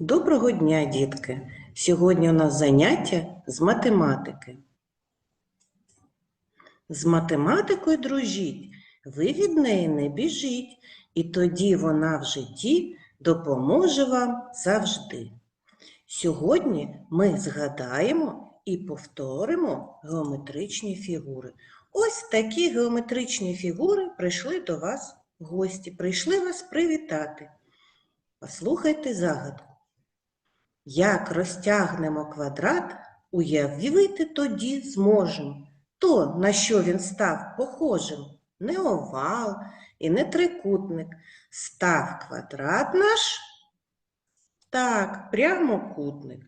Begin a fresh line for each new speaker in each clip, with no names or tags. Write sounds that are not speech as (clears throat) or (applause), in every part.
Доброго дня, дітки! Сьогодні у нас заняття з математики. З математикою дружіть, ви від неї не біжіть, і тоді вона в житті допоможе вам завжди. Сьогодні ми згадаємо і повторимо геометричні фігури. Ось такі геометричні фігури прийшли до вас в гості, прийшли вас привітати. Послухайте загадку. Як розтягнемо квадрат, уявити тоді зможемо. То, на що він став похожим, не овал і не трикутник. Став квадрат наш, так, прямокутник.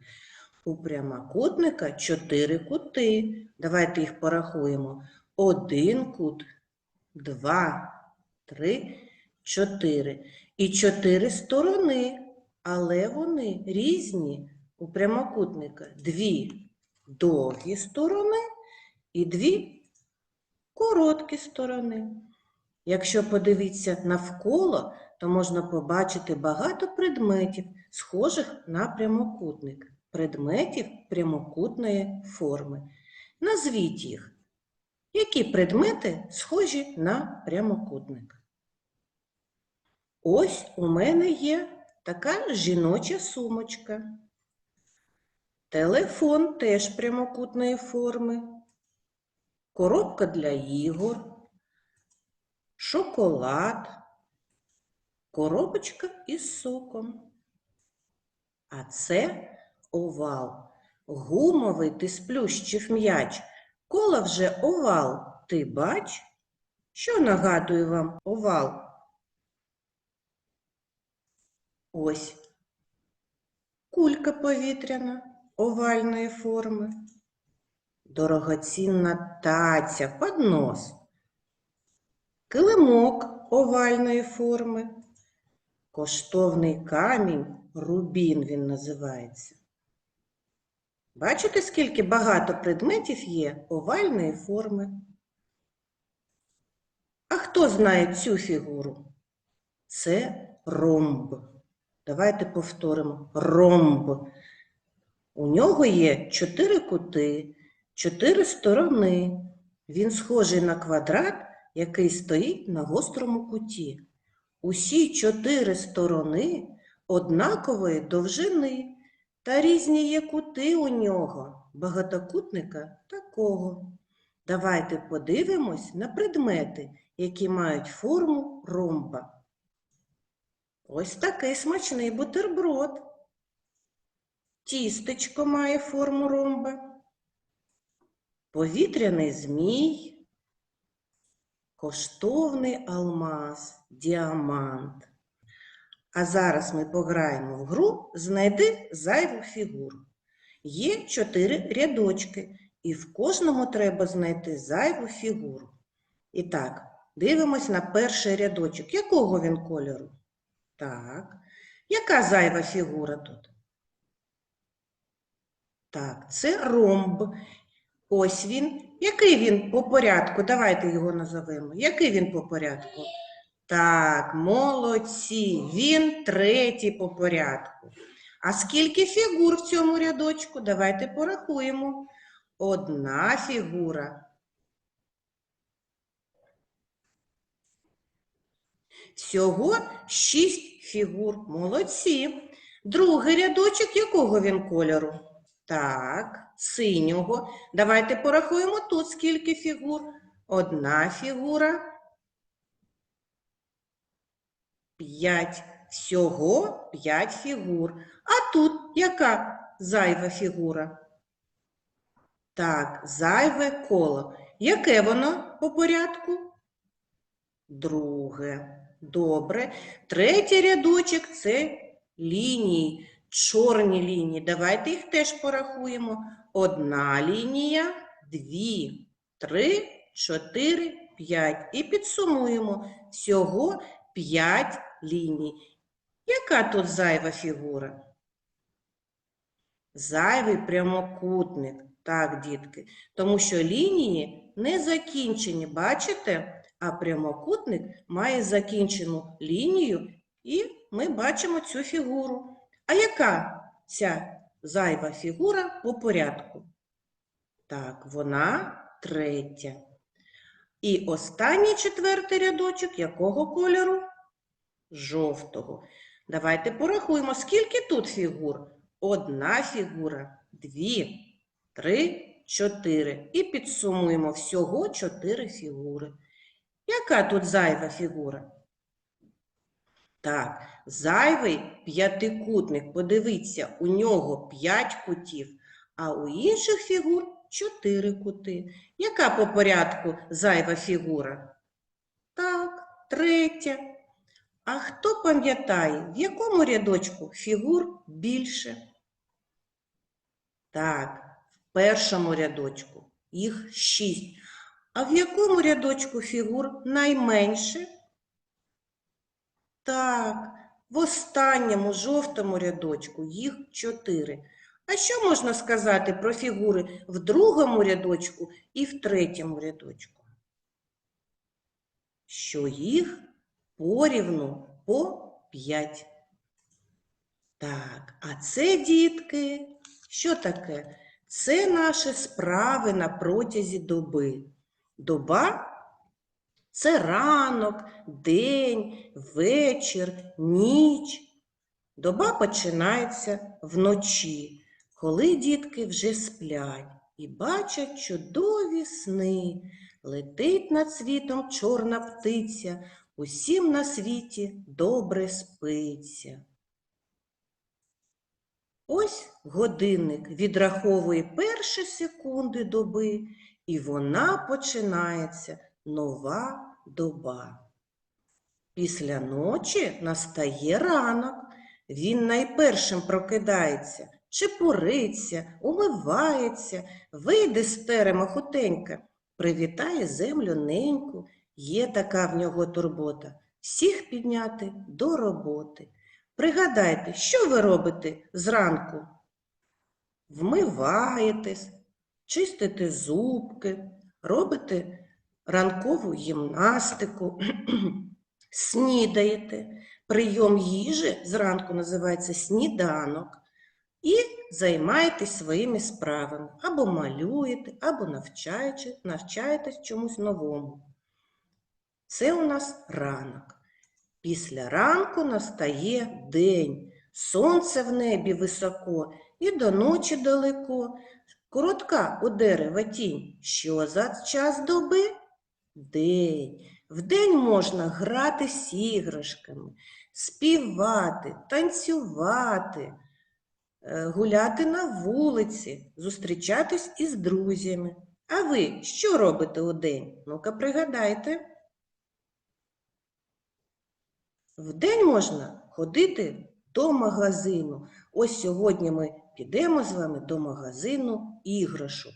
У прямокутника чотири кути. Давайте їх порахуємо. Один кут, два, три, чотири. І чотири сторони але вони різні у прямокутника. Дві довгі сторони і дві короткі сторони. Якщо подивитися навколо, то можна побачити багато предметів, схожих на прямокутник, предметів прямокутної форми. Назвіть їх. Які предмети схожі на прямокутник? Ось у мене є така жіноча сумочка. Телефон теж прямокутної форми. Коробка для ігор, шоколад, коробочка із соком. А це овал. Гумовий ти сплющив м'яч. Кола вже овал, ти бач? Що нагадує вам овал? Ось кулька повітряна овальної форми, дорогоцінна таця, поднос, килимок овальної форми, коштовний камінь, рубін він називається. Бачите, скільки багато предметів є овальної форми? А хто знає цю фігуру? Це ромб. Давайте повторимо ромб. У нього є чотири кути, чотири сторони. Він схожий на квадрат, який стоїть на гострому куті. Усі чотири сторони однакової довжини, та різні є кути у нього, багатокутника такого. Давайте подивимось на предмети, які мають форму ромба. Ось такий смачний бутерброд. Тістечко має форму ромба. Повітряний змій, коштовний алмаз, діамант. А зараз ми пограємо в гру Знайди зайву фігуру. Є чотири рядочки, і в кожному треба знайти зайву фігуру. І так, дивимось на перший рядочок. Якого він кольору? Так. Яка зайва фігура тут? Так, це ромб. Ось він. Який він по порядку? Давайте його назовемо. Який він по порядку? Так, молодці. Він третій по порядку. А скільки фігур в цьому рядочку? Давайте порахуємо. Одна фігура. Всього шість фігур. Молодці. Другий рядочок якого він кольору? Так, синього. Давайте порахуємо тут скільки фігур. Одна фігура. П'ять. Всього п'ять фігур. А тут яка зайва фігура? Так, зайве коло. Яке воно по порядку? Друге. Добре. Третій рядочок це лінії, чорні лінії. Давайте їх теж порахуємо. Одна лінія, дві, три, чотири, п'ять. І підсумуємо. Всього п'ять ліній. Яка тут зайва фігура? Зайвий прямокутник. Так, дітки. Тому що лінії не закінчені, бачите? А прямокутник має закінчену лінію, і ми бачимо цю фігуру. А яка ця зайва фігура по порядку? Так, вона третя. І останній четвертий рядочок якого кольору? Жовтого. Давайте порахуємо, скільки тут фігур? Одна фігура, дві, три, чотири. І підсумуємо всього чотири фігури. Яка тут зайва фігура? Так, зайвий п'ятикутник. Подивіться, у нього п'ять кутів, а у інших фігур чотири кути. Яка по порядку зайва фігура? Так, третя. А хто пам'ятає, в якому рядочку фігур більше? Так, в першому рядочку їх шість. А в якому рядочку фігур найменше? Так, в останньому жовтому рядочку їх чотири. А що можна сказати про фігури в другому рядочку і в третьому рядочку? Що їх порівну по п'ять. Так, а це, дітки, що таке? Це наші справи на протязі доби. Доба це ранок, день, вечір, ніч. Доба починається вночі, коли дітки вже сплять і бачать чудові сни. Летить над світом чорна птиця, усім на світі добре спиться. Ось годинник відраховує перші секунди доби, і вона починається нова доба. Після ночі настає ранок. Він найпершим прокидається, чепуриться, умивається, вийде з терема хутенька, привітає землю неньку. Є така в нього турбота всіх підняти до роботи. Пригадайте, що ви робите зранку? Вмиваєтесь, чистите зубки, робите ранкову гімнастику, (clears throat) снідаєте. Прийом їжі зранку називається сніданок. І займаєтесь своїми справами. Або малюєте, або навчаєте, навчаєтесь чомусь новому. Це у нас ранок. Після ранку настає день. Сонце в небі високо і до ночі далеко. Коротка у дерева тінь. Що за час доби? День. Вдень можна грати з іграшками, співати, танцювати, е, гуляти на вулиці, зустрічатись із друзями. А ви що робите у день? Ну-ка пригадайте. Вдень можна ходити до магазину. Ось сьогодні ми підемо з вами до магазину іграшок.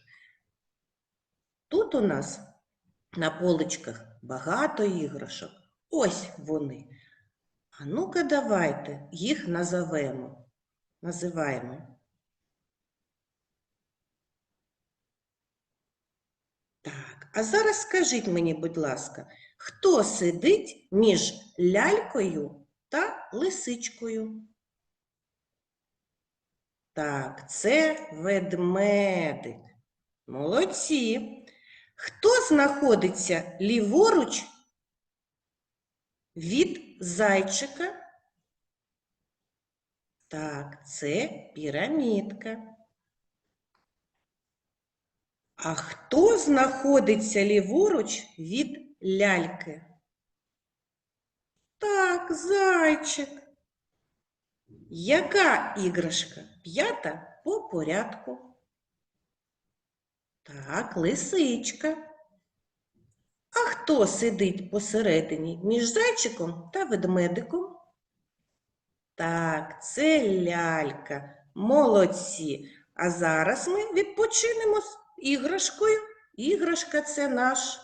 Тут у нас на поличках багато іграшок. Ось вони. А ну-ка давайте їх назовемо. Називаємо. Так, а зараз скажіть мені, будь ласка, хто сидить між лялькою та лисичкою? Так, це ведмедик. Молодці. Хто знаходиться ліворуч від зайчика? Так, це пірамідка. А хто знаходиться ліворуч від ляльки? Так, зайчик. Яка іграшка? П'ята по порядку. Так, лисичка. А хто сидить посередині між зайчиком та ведмедиком? Так, це лялька. Молодці. А зараз ми відпочинемо з іграшкою. Іграшка це наш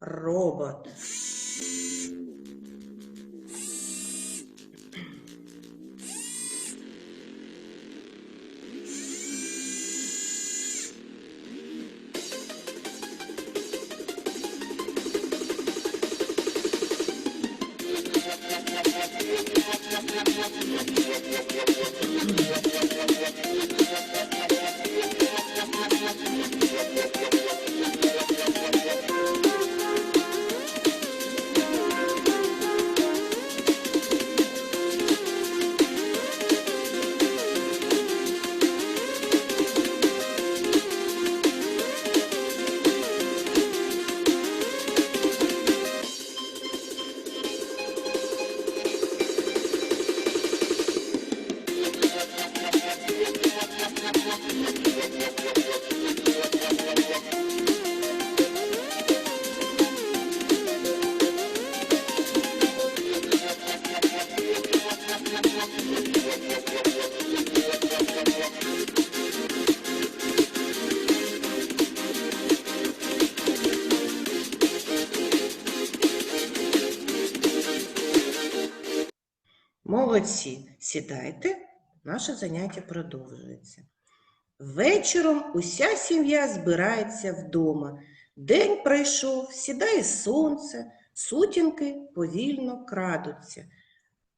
робот. Молодці, сідайте, наше заняття продовжується. Вечором уся сім'я збирається вдома. День пройшов, сідає сонце, сутінки повільно крадуться.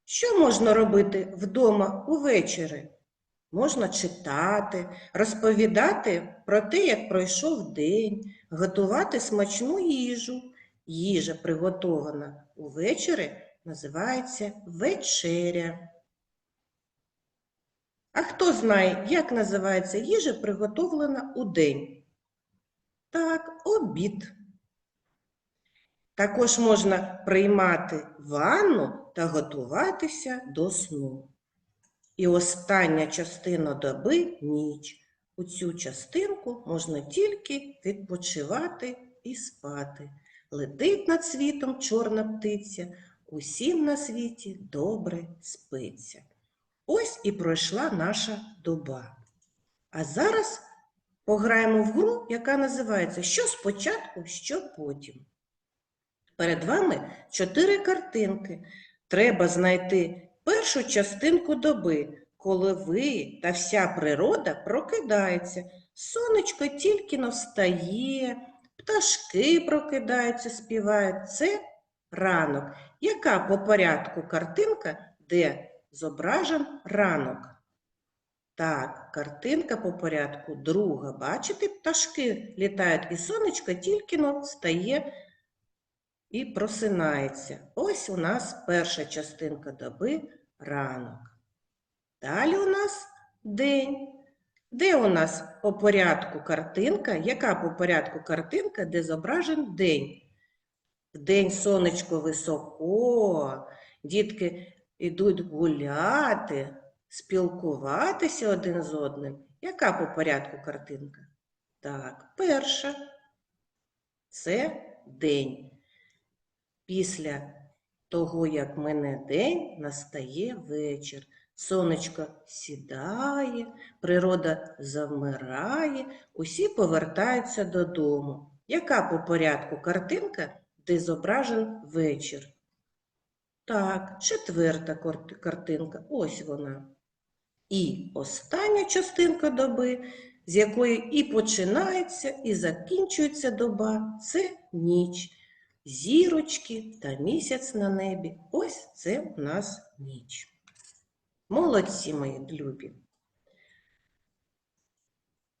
Що можна робити вдома увечері? Можна читати, розповідати про те, як пройшов день, готувати смачну їжу. Їжа, приготована увечері, називається вечеря. А хто знає, як називається їжа, приготовлена у день? Так, обід. Також можна приймати ванну та готуватися до сну. І остання частина доби ніч. У цю частинку можна тільки відпочивати і спати. Летить над світом чорна птиця, усім на світі добре спиться. Ось і пройшла наша доба. А зараз пограємо в гру, яка називається Що спочатку, що потім. Перед вами чотири картинки. Треба знайти першу частинку доби, коли ви та вся природа прокидається. Сонечко тільки но встає, пташки прокидаються, співають. Це ранок. Яка по порядку картинка, де зображен ранок? Так, картинка по порядку друга. Бачите, пташки літають, і сонечко тільки встає і просинається. Ось у нас перша частинка доби ранок. Далі у нас день. Де у нас по порядку картинка? Яка по порядку картинка, де зображен день? Вдень сонечко високо, дітки йдуть гуляти, спілкуватися один з одним. Яка по порядку картинка? Так, перша це день. Після того, як мине день, настає вечір. Сонечко сідає, природа завмирає, усі повертаються додому. Яка по порядку картинка, де зображен вечір? Так, четверта картинка, ось вона. І остання частинка доби, з якої і починається, і закінчується доба, це ніч. Зірочки та місяць на небі. Ось це у нас ніч. Молодці мої любі.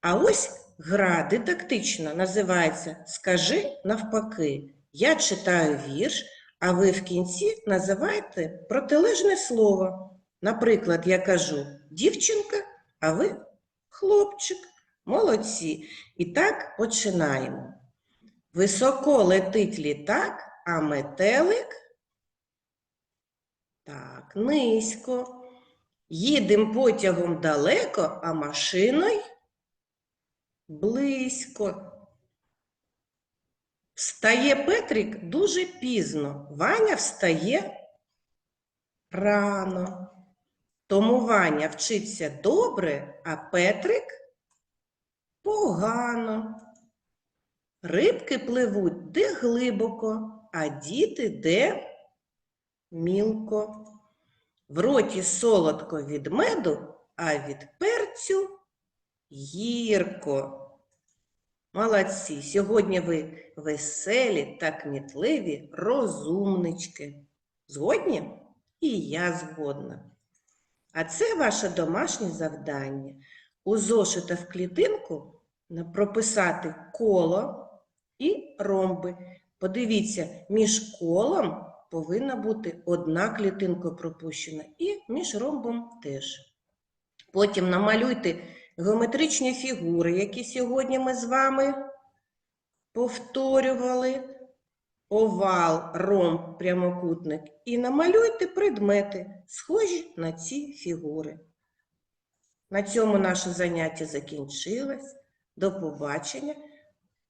А ось гра дидактична називається Скажи навпаки. Я читаю вірш, а ви в кінці називаєте протилежне слово. Наприклад, я кажу дівчинка, а ви хлопчик. Молодці. І так починаємо. Високо летить літак, а метелик так, низько. Їдем потягом далеко, а машиною близько. Встає Петрик дуже пізно. Ваня встає рано. Тому Ваня вчиться добре, а Петрик погано. Рибки пливуть де глибоко, а діти де мілко. В роті солодко від меду, а від перцю гірко. Молодці, сьогодні ви веселі та кмітливі розумнички. Згодні? І я згодна. А це ваше домашнє завдання. У зошита в клітинку прописати коло і ромби. Подивіться, між колом повинна бути одна клітинка пропущена, і між ромбом теж. Потім намалюйте геометричні фігури, які сьогодні ми з вами повторювали. Овал, ромб, прямокутник. І намалюйте предмети, схожі на ці фігури. На цьому наше заняття закінчилось. До побачення.